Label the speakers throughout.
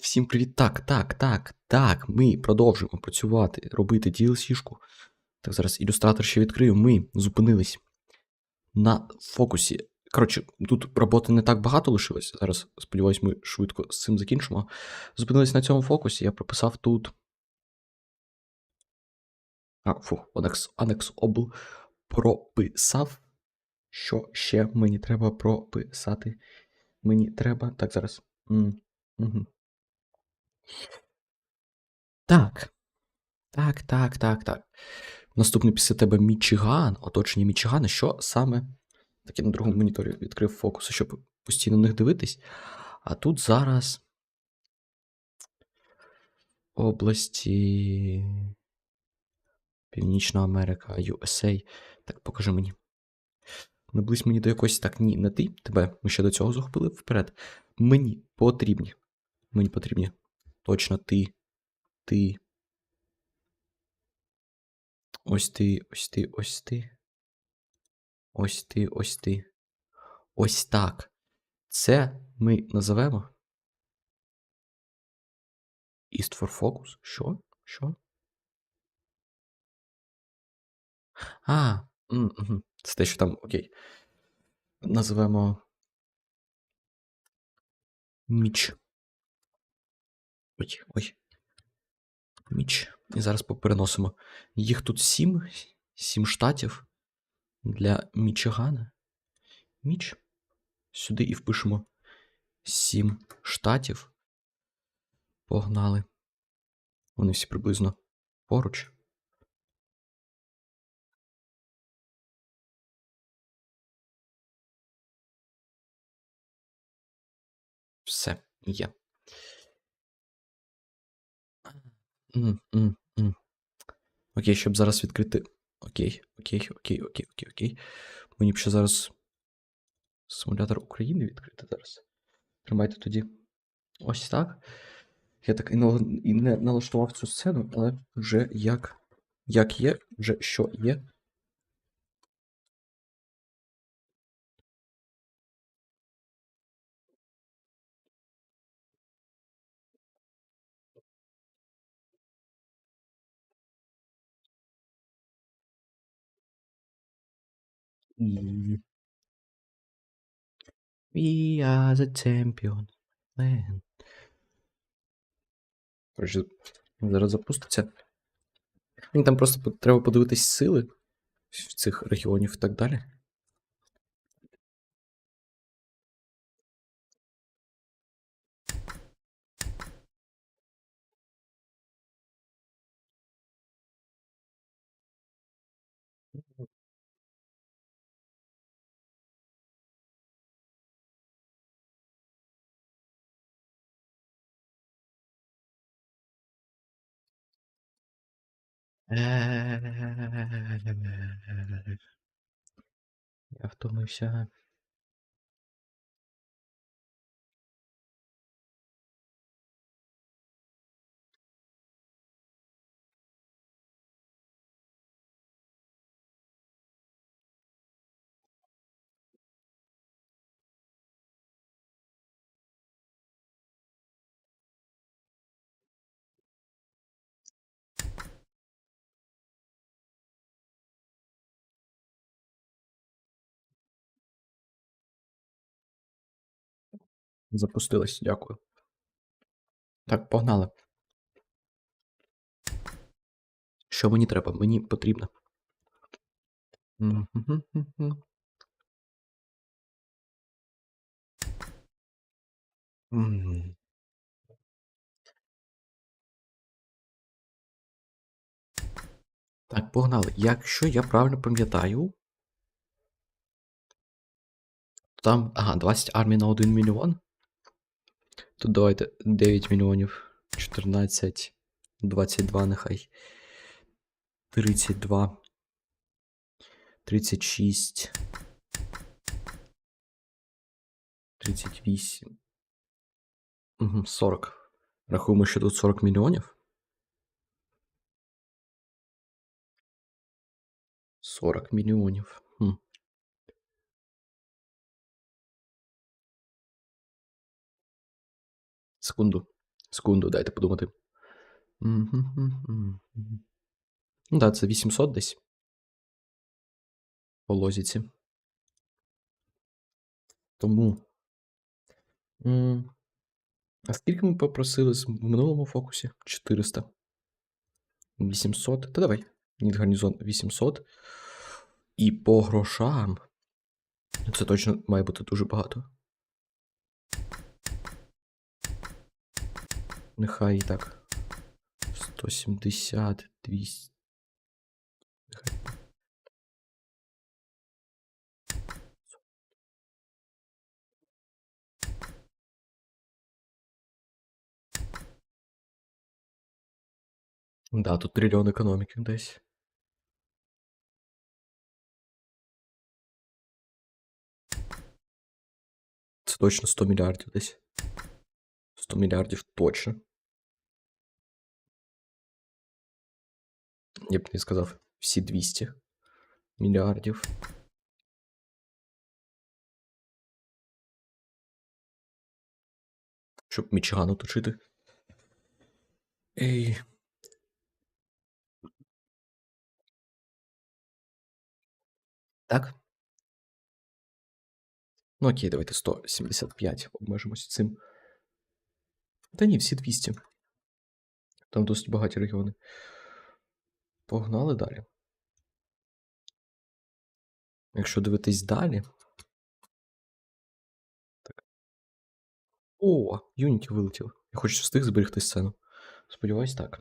Speaker 1: Всім привіт. Так, так, так, так. Ми продовжуємо працювати, робити DLC-шку. Так, зараз ілюстратор ще відкрию. Ми зупинились на фокусі. Коротше, тут роботи не так багато лишилось. Зараз, сподіваюсь, ми швидко з цим закінчимо. Зупинились на цьому фокусі. Я прописав тут. А, фу, Анекс, Анекс Обл прописав. Що ще мені треба прописати? Мені треба. Так, зараз. Так. Так, так, так, так. Наступний після тебе Мічиган, оточення Мічигана. Що саме? Так я на другому моніторі відкрив фокуси, щоб постійно на них дивитись. А тут зараз області. Північна Америка, USA. Так, покажи мені. Наблизь мені до якоїсь. Так, ні, не ти. Тебе. Ми ще до цього захопили вперед. Мені потрібні. Мені потрібні. Точно ти. Ти. Ось ти, ось ти, ось ти. Ось ти, ось ти. Ось так. Це ми називемо. East for Focus? Що? Що? А, це те, що там, окей. Називемо. Міч. Ой, ой. Міч. І зараз попереносимо. Їх тут сім. Сім штатів для Мічигана. Міч. Сюди і впишемо сім штатів. Погнали. Вони всі приблизно поруч. Все, є. М, м, м. Окей, щоб зараз відкрити. Окей, окей, окей, окей, окей, окей. Мені б ще зараз симулятор України відкрити зараз. Тримайте тоді. Ось так. Я так і, не налаштував цю сцену, але вже як, як є, вже що є. We are the champion. Man. Коротше, зараз запуститься. Мені там просто треба подивитись сили в цих регіонів і так далі. Я втомився. Запустилась, дякую. Так, погнали. Що мені треба? Мені потрібно. Так, погнали. Якщо я правильно пам'ятаю. Там. Ага, 20 армій на 1 мільйон. Тут давайте 9 мільйонів. 14. 22 нехай. 32. 36. 38. Угу, 40. Рахуємо, що тут 40 мільйонів. 40 мільйонів. Хм. Секунду. Секунду, дайте подумати. Ну да, це 800 десь. По лозіці. Тому. А скільки ми попросили в минулому фокусі? 400. 800. Та давай. Ніт гарнізон 800. І по грошам. Це точно має бути дуже багато. Нехай і так. 170, 200. Нехай. Да, тут трильйон економіки десь. Це точно 100 мільярдів десь. 100 мільярдів точно. Я б не сказав всі 200 мільярдів. Щоб Мічиган оточити. Ей. Так? Ну окей, давайте 175 обмежимося цим. Та ні, всі 200. Там досить багаті регіони. Погнали далі. Якщо дивитись далі. Так. О, Юніті вилетів. Я хоч встиг зберегти сцену. Сподіваюсь, так.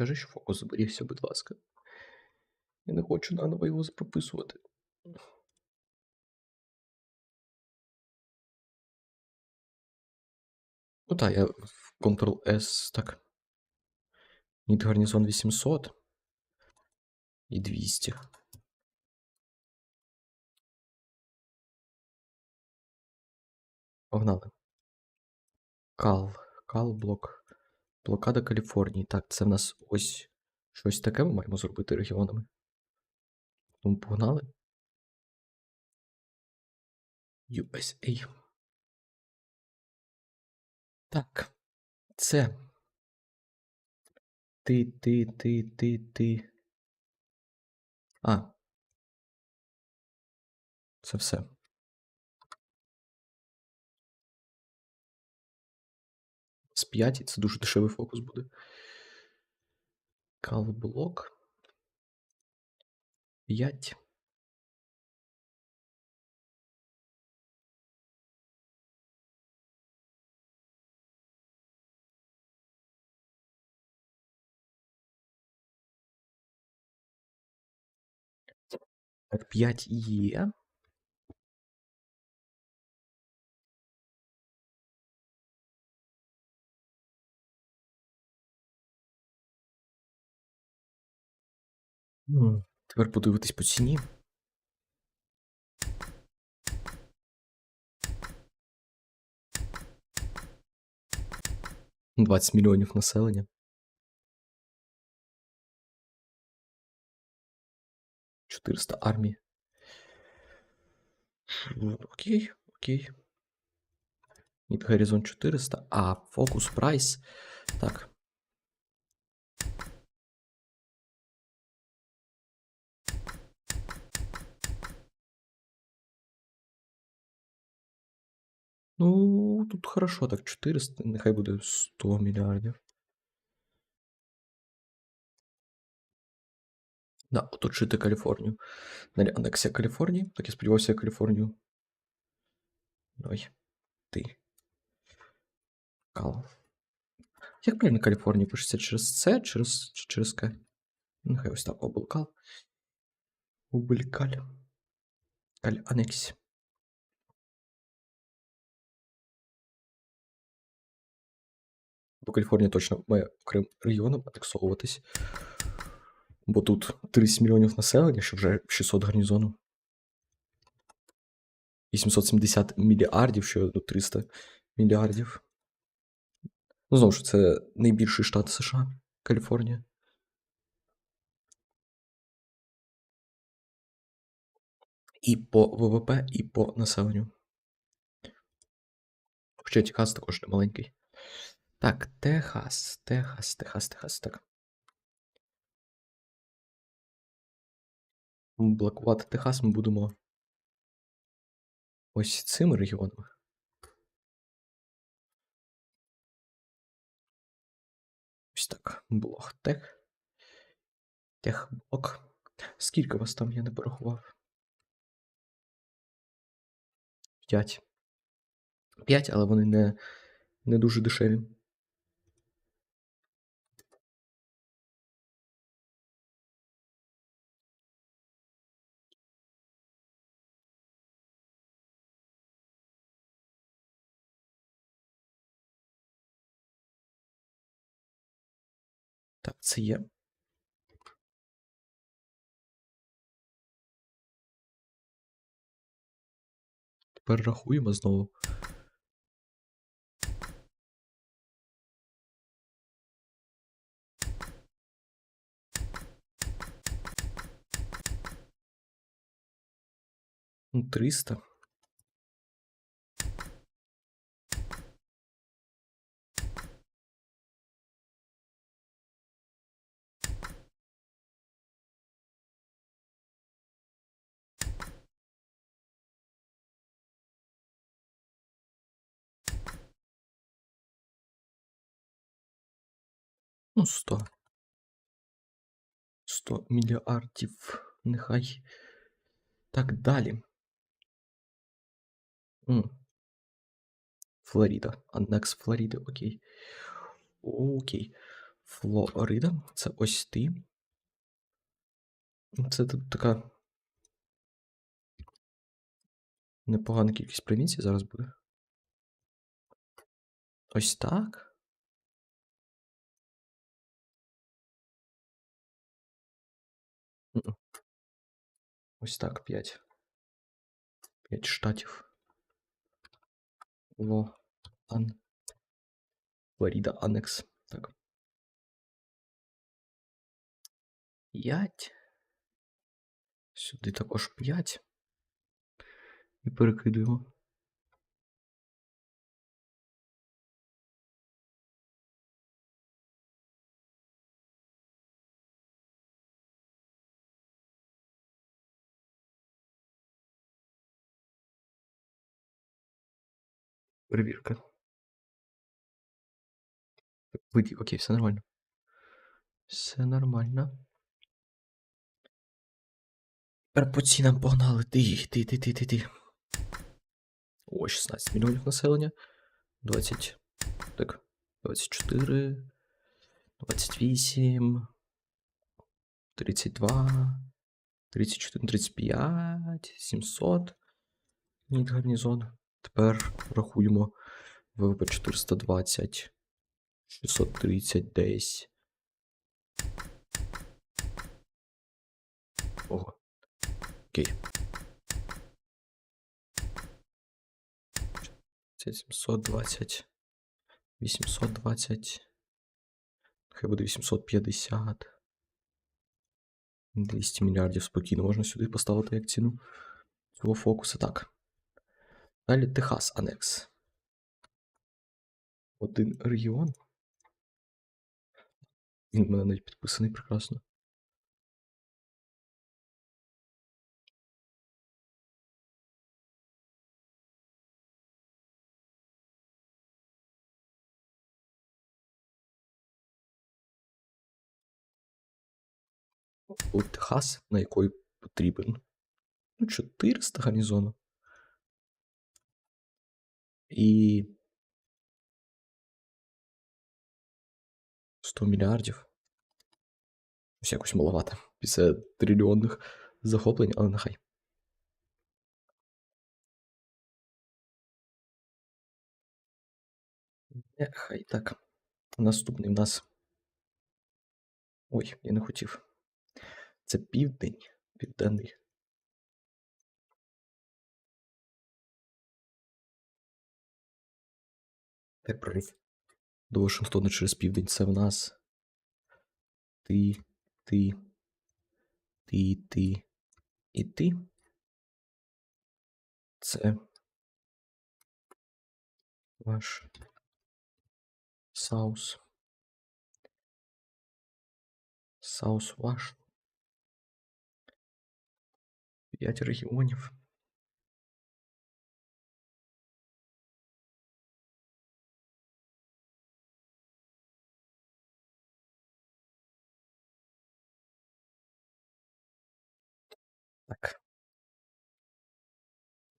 Speaker 1: Скажи, що фокус зберігся, будь ласка. Я не хочу наново його прописувати. Ну так, я в Ctrl-S, так. Ніт гарнізон 800 і 200. Погнали. Кал. Кал блок. Блокада Каліфорнії. Так, це в нас ось щось таке ми маємо зробити регіонами. Тому погнали. USA. Так. Це. Ти, ти, ти, ти, ти. А. Це все. З 5 це дуже дешевий фокус буде. Калблок. 5. Так, 5 є. Тепер подивитись по ціні. Двадцять мільйонів населення. Чотириста армій. Ну, Окей, окей. Ніт горизонт 400, а фокус прайс. Так. Ну, тут хорошо, так 400, нехай буде 100 мільярдів. Да, оточити Каліфорнію. Далі анексія Каліфорнії. Так я сподівався, Каліфорнію. Давай. Ти. Кал. Як правильно Каліфорнія пишеться? Через С, через, чи через К? Нехай ось так облкал. Облікаль. Каль анексія. Тобто Каліфорнія точно має окремим регіоном атаксовуватись. Бо тут 30 мільйонів населення, що вже 600 гарнізону. 870 мільярдів, що ну, 300 мільярдів. Ну, знову ж, це найбільший штат США, Каліфорнія. І по ВВП, і по населенню. Хоча Техас також не маленький. Так, Техас, Техас, Техас, Техас, так. Блокувати Техас ми будемо ось цими регіонами. Ось так. Блок тех. Техблок. Скільки вас там я не порахував? П'ять. П'ять, але вони не, не дуже дешеві. Так, це є. Тепер рахуємо знову. Ну, 300. Ну, 100. 100 мільярдів. Нехай. Так, далі. М. Флоріда. Аннекс Флоріди, окей. Окей. Флорида. Це ось ти. Це тут така. Непогана кількість провінцій зараз буде. Ось так. Ось так, 5. 5 штатів. Во. Ан. Флорида, Аннекс. Так. 5. Сюди також 5. І перекидуємо. Перевірка. Виді, окей, все нормально. Все нормально. Тепер по цінам погнали. Ти, ти, ти, ти, ти, ти. О, 16 мільйонів населення. 20. Так. 24. 28. 32. 34, 35. 700. Ніт гарнізон. Тепер рахуємо ВВП 420. 630 десь. Ого. Окей. 720. 820. Хай буде 850. 200 мільярдів спокійно можна сюди поставити як ціну цього фокуса. Так. Далі Техас Анекс. Один регіон. Він в мене навіть підписаний прекрасно. Техас, на якої потрібен. Ну, 400 гарнізону. І 100 мільярдів. Ось якось маловато. Після трильйонних захоплень, але нехай. Нехай так. Наступний в нас. Ой, я не хотів. Це південь. Південний. Прорив? До Вашингтона через південь. Це в нас. Ти, ти, ти, ти і ти. Це ваш Саус. Саус ваш. П'ять регіонів.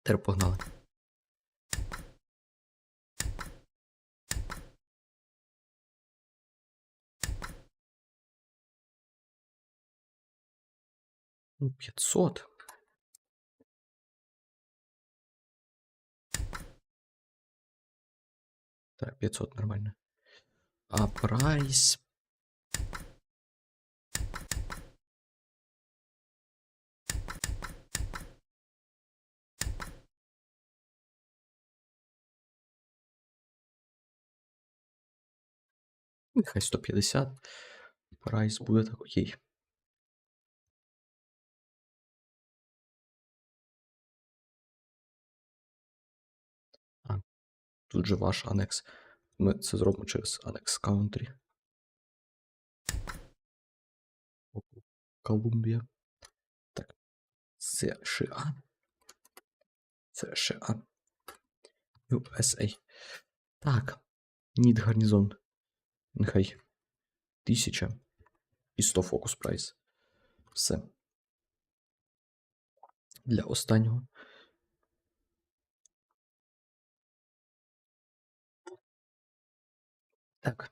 Speaker 1: Тепер погнали. Ну, 500. Так, 500 нормально. А прайс... Нехай 150. Прайс буде так окей. А, тут же ваш анекс. Ми це зробимо через анекс Country. Колумбія. Так. США. США. USA. Так. Need гарнізон. Нехай. 1000 і 100 фокус прайс. Все. Для останнього. Так.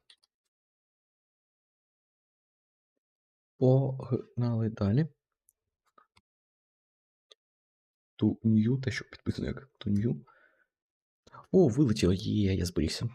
Speaker 1: Погнали далі. Ту нью, те, що підписано як ту нью. О, вилетіло. Є, я зберігся.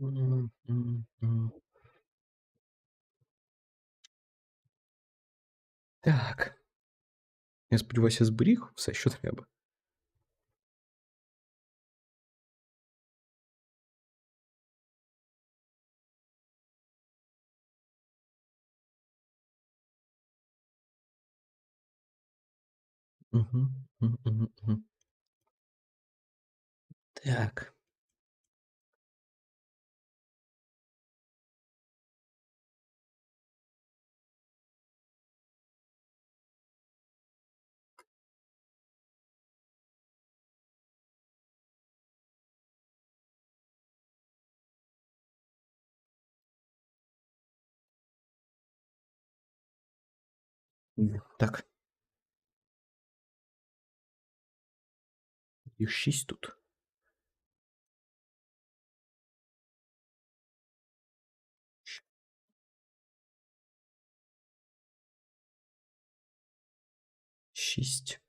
Speaker 1: М, м, м. Так. Я сподіваюся, я зберіг все, що треба. Угу, угу, угу, угу. Так. Так. Їх шість тут. Щ- Шість.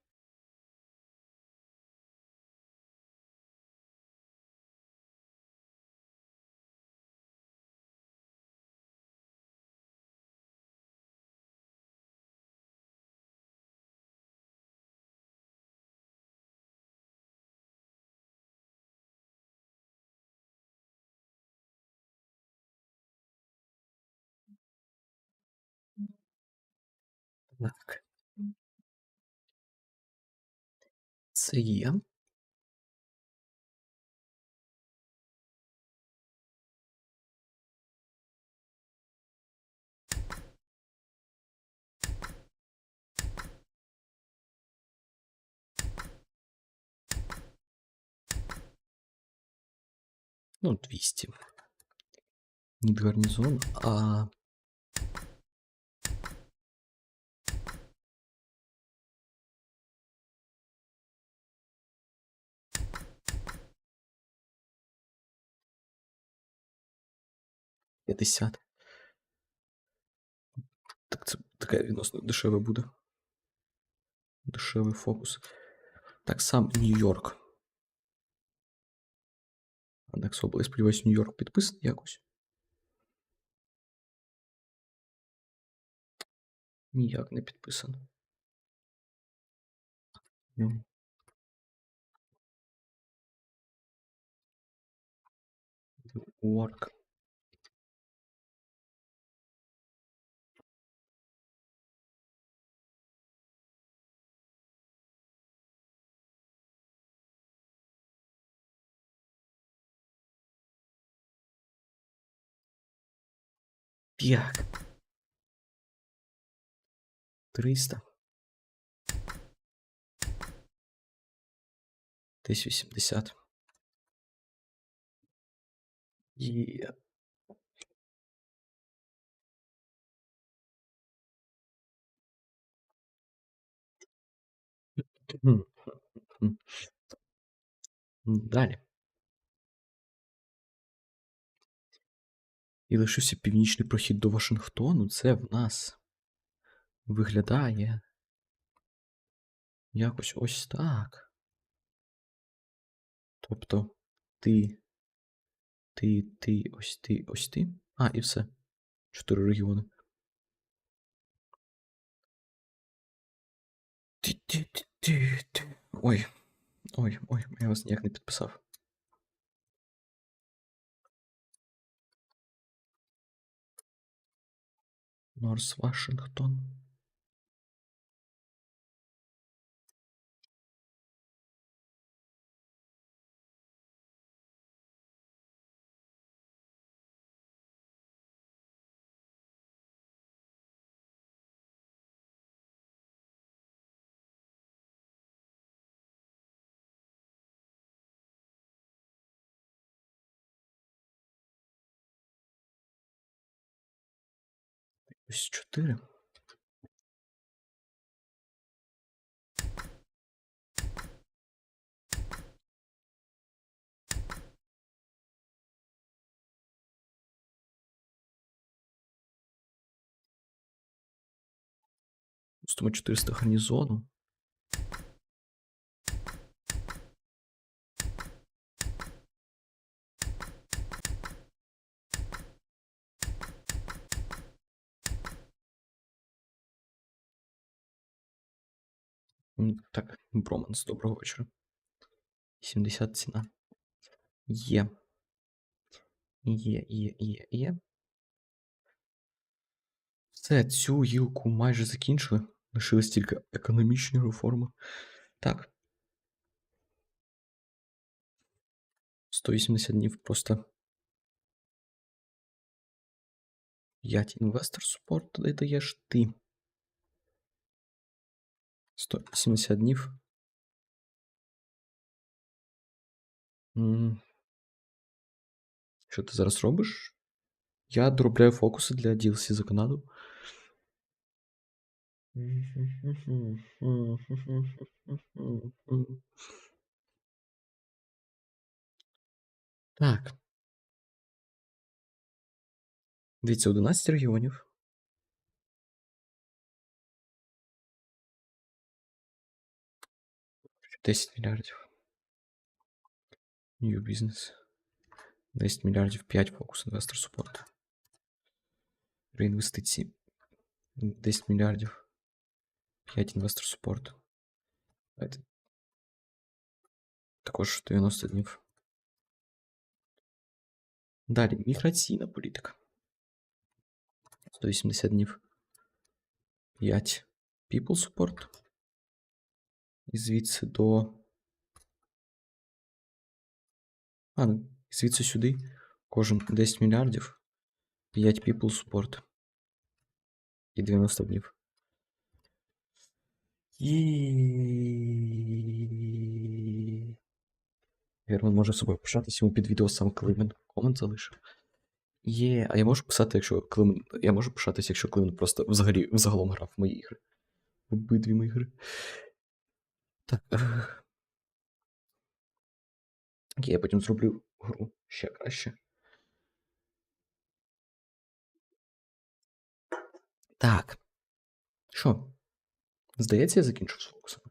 Speaker 1: Так. Це є. Ну, 200. Не гарнизон, а... П'ятдесят. Так це таке відносно дешеве буде. Дешевий фокус. Так сам Нью-Йорк. Андекс. Я сподіваюся, Нью-Йорк підписаний якось. Ніяк не підписано. Work. Як? 300. Десь 80. Є. Мгм. Мгм. Далі. І лишився північний прохід до Вашингтону. Це в нас виглядає якось ось так. Тобто ти, ти, ти, ось ти, ось ти. А, і все. Чотири регіони. Ой. Ой, ой, я вас ніяк не підписав. Норс Вашингтон. Ось чотири. Пустимо 400 гарнізону. Так, Броманс, доброго вечора. 70 ціна. Є. Є, є, є, є. Все, цю гілку майже закінчили. Лишились тільки економічні реформи. Так. 180 днів просто. 5 інвестор супорт туди даєш ти. 180 днів. Що ти зараз робиш? Я доробляю фокуси для DLC за Канаду. Так. Дивіться, 11 регіонів. Десять мільярдів. New business. 10 мільярдів 5 фокус інвестор супорт. Реінвестиції. 10 мільярдів 5 інвестор супорт. Давайте. Також 90 днів. Далі міграційна політика. 180 днів. 5 people support. І звідси до А, ну, звідси сюди. Кожен 10 мільярдів. 5 people support. І 90 днів. І... Герман може собою пишатися йому під відео сам Климен. Комент залишив. Є, а я можу писати, якщо Климен. Я можу пишатися, якщо Климен просто взагалі взагалом грав в мої ігри. Обидві мої ігри. Так. Окей, я потім зроблю гру ще краще. Так. Що? Здається, я закінчив з фокусами.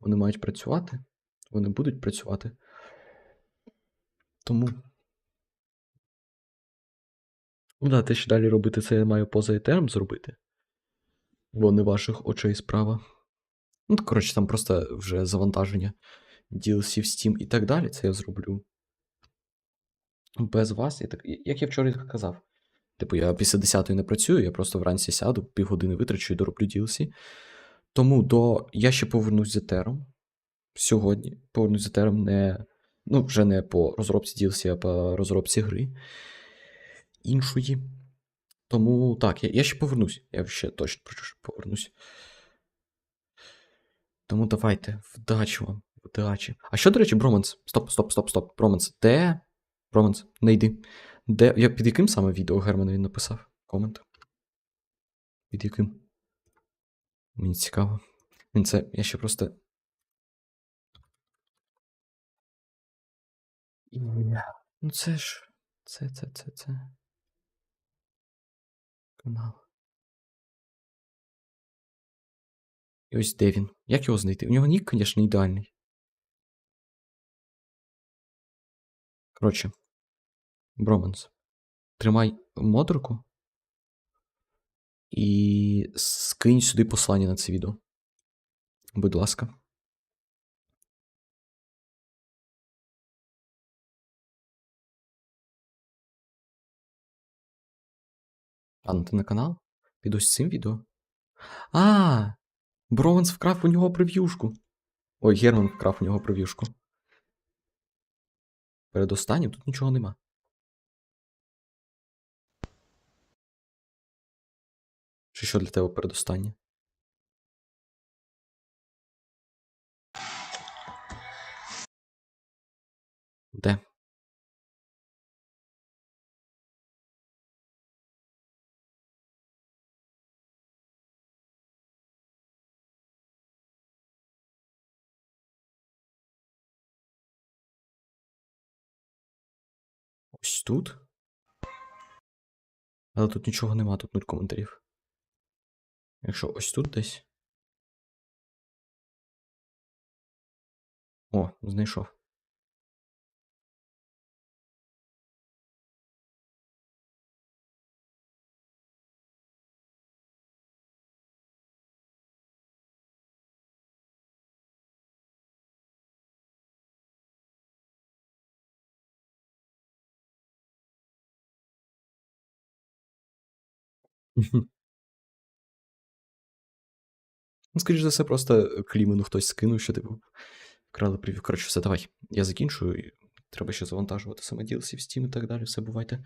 Speaker 1: Вони мають працювати. Вони будуть працювати. Тому. Ну да, те, що далі робити, це я маю поза етером зробити. Бо не ваших очей справа. Ну, коротше, там просто вже завантаження DLC в Steam і так далі. Це я зроблю. Без вас. І так, як я вчора казав. Типу, я після 10 не працюю, я просто вранці сяду, півгодини витрачу і дороблю DLC. Тому до. Я ще повернусь з етером. Сьогодні. Повернусь з етером не. Ну, вже не по розробці DLC, а по розробці гри іншої. Тому так, я, я ще повернусь. Я ще точно повернусь. Тому давайте, вдачі вам, вдачі. А що, до речі, Броманс? Стоп, стоп, стоп, стоп. Броманс, де? Броманс, не йди. Де? Я під яким саме відео Герман він написав? Комент. Під яким? Мені цікаво. Він це. Я ще просто. Ну це ж. Це, це, це, це. Канал. І ось де він. Як його знайти? У нього нік, звісно, ідеальний. Коротше. Броманс. Тримай модерку. І скинь сюди послання на це відео. Будь ласка. Анна, ти на канал? Під ось цим відео? А! Броманс вкрав у нього прев'юшку. Ой, Герман вкрав у нього прев'юшку. Перед останнім тут нічого нема. Чи що для тебе передостаннє? Де? Ось тут? Але тут нічого нема, тут нуль коментарів. Якщо ось тут десь. О, знайшов. Мгм. Ну, скоріш за все, просто Клімену хтось скинув, що типу вкрали прев'ю. Коротше, все, давай. Я закінчую. Треба ще завантажувати саме DLC в Steam і так далі. Все, бувайте.